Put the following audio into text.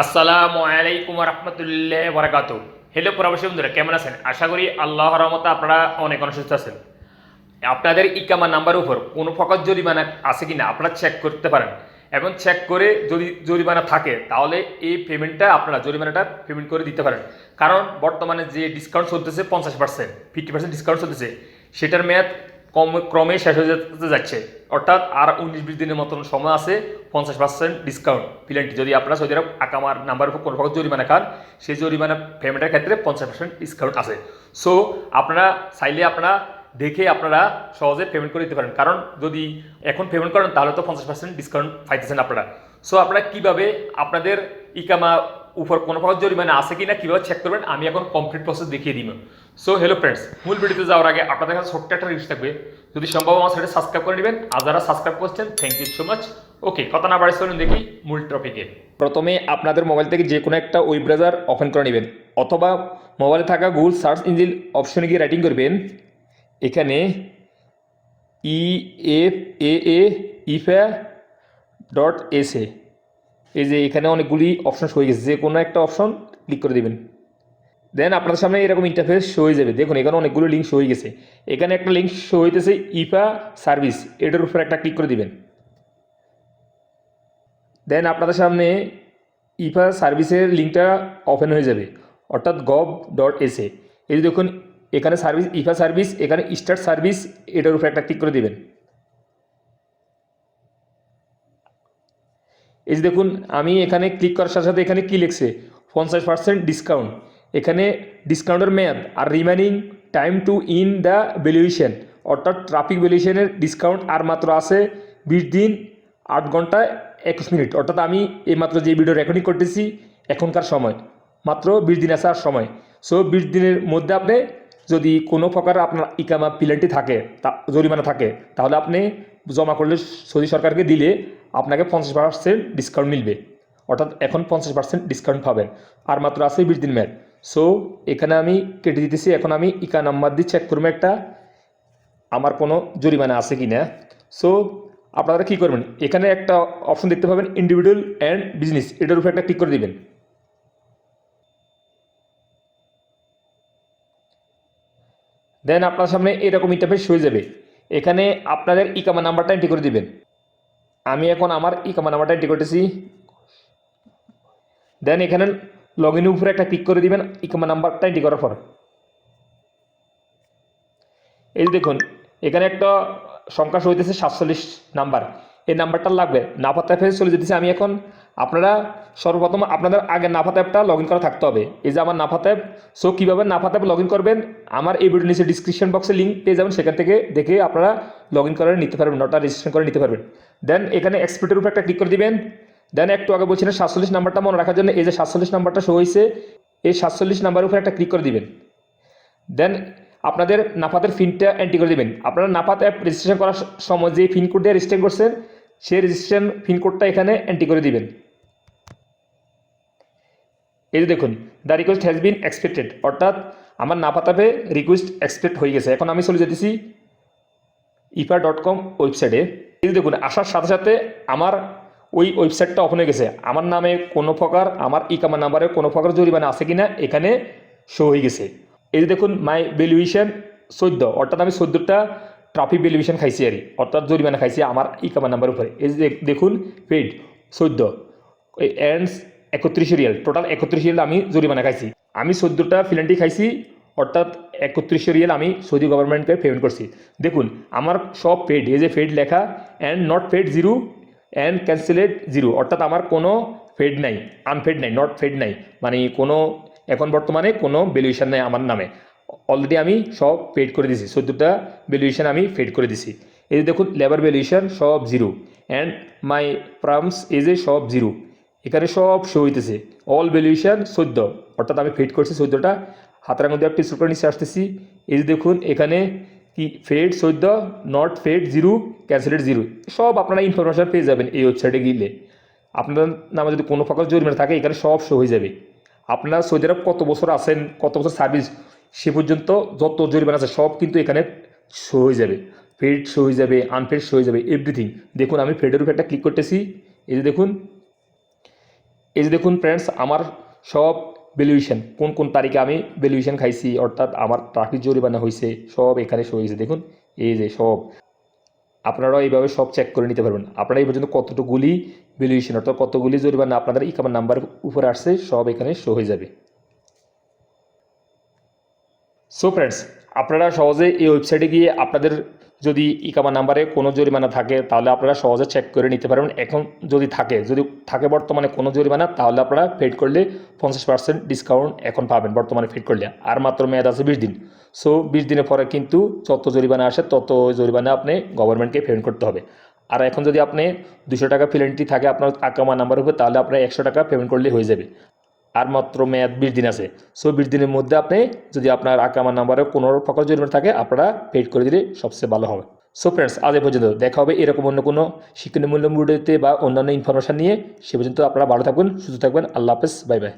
আসসালামু আলাইকুম রহমতুল্লাহ বরাকাত হ্যালো প্রবাসী বন্ধুরা, কেমন আছেন? আশা করি আল্লাহ রহমতে আপনারা অনেক অনেক আছেন। আপনাদের ইকামা নাম্বার উপর কোনো ফকত জরিমানা আছে কিনা আপনারা চেক করতে পারেন। এবং চেক করে যদি জরিমানা থাকে, তাহলে এই পেমেন্টটা আপনারা জরিমানাটা পেমেন্ট করে দিতে পারেন। কারণ বর্তমানে যে ডিসকাউন্ট চলতেছে পঞ্চাশ পার্সেন্ট ফিফটি পার্সেন্ট ডিসকাউন্ট চলতেছে, সেটার মেয়াদ কম ক্রমে শেষ হয়ে যেতে যাচ্ছে। অর্থাৎ আর উনিশ বিশ দিনের মতন সময় আছে, পঞ্চাশ পার্সেন্ট ডিসকাউন্ট প্লেনটি যদি আপনারা সৌদি আরব আকামার নাম্বার উপর কোনো প্রকার জরিমানা খান, সেই জরিমানা পেমেন্টের ক্ষেত্রে পঞ্চাশ পার্সেন্ট ডিসকাউন্ট আছে। সো আপনারা চাইলে আপনারা দেখে আপনারা সহজে পেমেন্ট করে দিতে পারেন। কারণ যদি এখন পেমেন্ট করেন, তাহলে তো পঞ্চাশ পার্সেন্ট ডিসকাউন্ট পাইতেছেন আপনারা। সো আপনারা কীভাবে আপনাদের ইকামা উপর কোনো প্রকার জরিমানা আছে কিনা কীভাবে চেক করবেন, আমি এখন কমপ্লিট প্রসেস দেখিয়ে দিব। সো হ্যালো ফ্রেন্ডস মূল ভিডিওতে যাওয়ার আগে আপনাদের কাছে ছোট্ট একটা রিলস থাকবে। যদি সম্ভব আমার সাথে সাবস্ক্রাইব করে নেবেন, আর যারা সাবস্ক্রাইব করছেন thank you so much okay কথা না বাড়ি চলুন দেখি মূল টপিকে প্রথমে আপনাদের মোবাইল থেকে যে কোনো একটা ওয়েব ব্রাউজার ওপেন করে নেবেন, অথবা মোবাইলে থাকা গুগল সার্চ ইঞ্জিন অপশনে গিয়ে রাইটিং করবেন। এখানে E F A A Ifa dot S A এই যে এখানে অনেকগুলি অপশন হয়ে গেছে, যে কোনো একটা অপশন ক্লিক করে দেবেন। দেন আপনাদের সামনে এরকম ইন্টারফেস শো হয়ে যাবে। দেখুন, এখানে অনেকগুলো লিঙ্ক শো হয়ে গেছে। এখানে একটা লিঙ্ক শো হইতেছে ইফা সার্ভিস এটার উপর একটা ক্লিক করে দিবেন। দেন আপনাদের সামনে ইফা সার্ভিসের লিঙ্কটা ওপেন হয়ে যাবে। অর্থাৎ গভ ডট এস এই দেখুন, এখানে সার্ভিস ইফা সার্ভিস এখানে স্টার্ট সার্ভিস এটার উপর একটা ক্লিক করে দিবেন। এই যে দেখুন, আমি এখানে ক্লিক করার সাথে সাথে এখানে কী লিখছে? পঞ্চাশ পার্সেন্ট ডিসকাউন্ট এখানে ডিসকাউন্টের মেয়াদ আর remaining time to in the valuation অর্থাৎ ট্রাফিক ভ্যালুয়েশনের ডিসকাউন্ট আর মাত্র আছে বিশ দিন, আট ঘণ্টা একুশ মিনিট। অর্থাৎ আমি এইমাত্র যে ভিডিও রেকর্ডিং করতেছি, এখনকার সময়। মাত্র বিশ দিন আসার সময়। সো বিশ দিনের মধ্যে আপনি যদি কোনো প্রকার আপনার ইকামা পিলেন্টি থাকে, তা জরিমানা থাকে, তাহলে আপনি জমা করলে সৌদি সরকারকে দিলে আপনাকে পঞ্চাশ পার্সেন্ট ডিসকাউন্ট মিলবে। অর্থাৎ এখন পঞ্চাশ পার্সেন্ট ডিসকাউন্ট পাবেন। আর মাত্র আছে বিশ দিন মেয়াদ সো এখানে আমি কেটে দিতেছি। এখন আমি ইকা নাম্বার দিয়ে চেক করব একটা আমার কোনো জরিমানা আছে কি না সো আপনারা কী করবেন? এখানে একটা অপশন দেখতে পাবেন ইন্ডিভিজুয়াল অ্যান্ড বিজনেস এটার উপরে একটা ক্লিক করে দিবেন। দেন আপনার সামনে এরকম ইন্টারফেস হয়ে যাবে। এখানে আপনাদের ইকামা নাম্বারটা এন্ট্রি করে দিবেন। আমি এখন আমার ইকামা নাম্বারটা এন্ট্রি করতেছি। দেন এখানে লগ ইনের উপরে একটা ক্লিক করে দিবেন ইকামা নাম্বারটা এন্ট্রি করার পর। এই দেখুন, এখানে একটা সংখ্যা হইতেছে সাতচল্লিশ নাম্বার। এই নাম্বারটা লাগবে। নাফাত অ্যাপে চলে যেতেছে আমি এখন। আপনারা সর্বপ্রথম আপনাদের আগে নাফাত অ্যাপটা লগ ইন করা থাকতে হবে। এই যে আমার নাফাত অ্যাপ সো কীভাবে নাফাত অ্যাপ লগ ইন করবেন? আমার এই ভিডিও নিচে ডিসক্রিপশন বক্সে লিঙ্ক পেয়ে যাবেন। সেখান থেকে দেখে আপনারা লগ ইন করে নিতে পারবেন নটা রেজিস্ট্রেশন করে নিতে পারবেন। দেন এখানে এক্সপিটের উপর একটা ক্লিক করে দিবেন। দেন একটু আগে বলছিলেন সাতচল্লিশ নাম্বারটা মনে রাখার জন্য এই যে সাতচল্লিশ নাম্বারটা শো হয়েছে, এই সাতচল্লিশ নাম্বারের উপর একটা ক্লিক করে দিবেন। দেন আপনাদের নাফাতের ফিনটা এন্ট্রি করে দেবেন। আপনারা নাফাত অ্যাপ রেজিস্ট্রেশন করার সময় যে পিন কোড দিয়ে রেজিস্ট্রেশন করছেন, সেই রেজিস্ট্রেশন ফিন কোডটা এখানে এন্ট্রি করে দিবেন। এই যে দেখুন the request has been expected অর্থাৎ আমার নাফাত অ্যাপে রিকোয়েস্ট এক্সপেক্ট হয়ে গেছে। এখন আমি চলে যেতেছি ইফা ডট কম ওয়েবসাইটে এই দেখুন, আসার সাথে সাথে আমার ওই ওয়েবসাইটটা ওপেন হয়ে গেছে। আমার নামে কোনো প্রকার, আমার ইকামা নাম্বারে কোনো প্রকার জরিমানা আছে কিনা এখানে শো হয়ে গেছে। এই দেখুন মাই ভ্যালুয়েশন চোদ্দ, অর্থাৎ আমি চোদ্দোটা ট্রাফিক ভ্যালুয়েশন খাইছি আর অর্থাৎ জরিমানা খাইছি আমার ইকামা নাম্বার উপরে। এই যে দেখুন পেড চোদ্দ এন্ডস একত্রিশ রিয়াল টোটাল একত্রিশ রিয়াল আমি জরিমানা খাইছি। আমি চোদ্দোটা ফিলেন্টি খাইছি অর্থাৎ একত্রিশ রিয়াল আমি সৌদি গভর্নমেন্টকে পেমেন্ট করছি। দেখুন, আমার সব পেড এই যে পেড লেখা and not paid zero and cancelled zero অর্থাৎ আমার কোনো ফেড নাই আনফেড নাই নট ফেড নাই মানে কোনো, এখন বর্তমানে কোনো ভ্যালুয়েশন নাই আমার নামে। অলরেডি আমি সব পেড করে দিছি, চোদ্দোটা ভ্যালুয়েশন আমি ফেড করে দিছি। এই যে দেখুন লেবার ভ্যালুয়েশন সব zero and my prams as a সব জিরো এখানে সব শো হইতেছে অল ভ্যালুয়েশন চোদ্দ, অর্থাৎ আমি ফেড করছি চোদ্দোটা হাতের মধ্যে একটি সুপার নিচে আসতেছি। এই যে দেখুন, এখানে কি ফেড চোদ্দ, not paid zero cancelled zero. সব আপনারা ইনফরমেশন পেয়ে যাবেন এই ওয়েবসাইটে গেলে। আপনার নামে যদি কোনো প্রকার জরিমানা থাকে, এখানে সব শো হয়ে যাবে। আপনারা সৌদি আরব কত বছর আছেন, কত বছর সার্ভিস সে পর্যন্ত যত জরিমানা আছে, সব কিন্তু এখানে শো হয়ে যাবে। ফেড শো হয়ে যাবে আনফেড শো হয়ে যাবে এভরিথিং দেখুন, আমি ফেডের উপর একটা ক্লিক করতেছি। এই যে দেখুন, এই যে দেখুন ফ্রেন্ডস আমার সব ভ্যালুয়েশন কোন কোন তারিখে আমি ভ্যালুয়েশন খাইছি, অর্থাৎ আমার ট্রাফিক জরিমানা হয়েছে সব এখানে শো হয়েছে দেখুন, এই যে সব। আপনারাও এইভাবে সব চেক করে নিতে পারবেন। আপনারা এই পর্যন্ত কতটুকুলি ভ্যালুয়েশন অর্থাৎ কতগুলি জরিমানা আপনাদের ইকামার নাম্বার উপরে আসছে, সব এখানে শো হয়ে যাবে। সো ফ্রেন্ডস আপনারা সহজে এই ওয়েবসাইটে গিয়ে আপনাদের যদি ইকামা নাম্বারে কোনো জরিমানা থাকে, তাহলে আপনারা সহজে চেক করে নিতে পারবেন। এখন যদি থাকে যদি থাকে বর্তমানে কোনো জরিমানা, তাহলে আপনারা ফেড করলে পঞ্চাশ পার্সেন্ট ডিসকাউন্ট এখন পাবেন বর্তমানে ফেড করলে। আর মাত্র মেয়াদ আছে বিশ দিন। সো বিশ দিনের পরে কিন্তু যত জরিমানা আসে, তত জরিমানা আপনি গভর্নমেন্টকে পেমেন্ট করতে হবে। আর এখন যদি আপনি দুশো টাকা ফিলেন্টি থাকে আপনার আকামা নাম্বার উপরে, তাহলে আপনার একশো টাকা পেমেন্ট করলে হয়ে যাবে। আর মাত্র মেয়াদ বিশ দিন আছে। সো বিশ দিনের মধ্যে আপনি যদি আপনার আকামা নাম্বারে কোনো প্রকার জরিমানা থাকে, আপনারা পেড করে দিলে সবচেয়ে ভালো হবে। সো ফ্রেন্ডস আজ পর্যন্ত দেখা হবে এরকম অন্য কোনো শিক্ষণীয় মূল্য ভিডিওতে বা অন্যান্য ইনফরমেশান নিয়ে। সে পর্যন্ত আপনারা ভালো থাকবেন, সুস্থ থাকবেন। আল্লাহ হাফেজ বাই বাই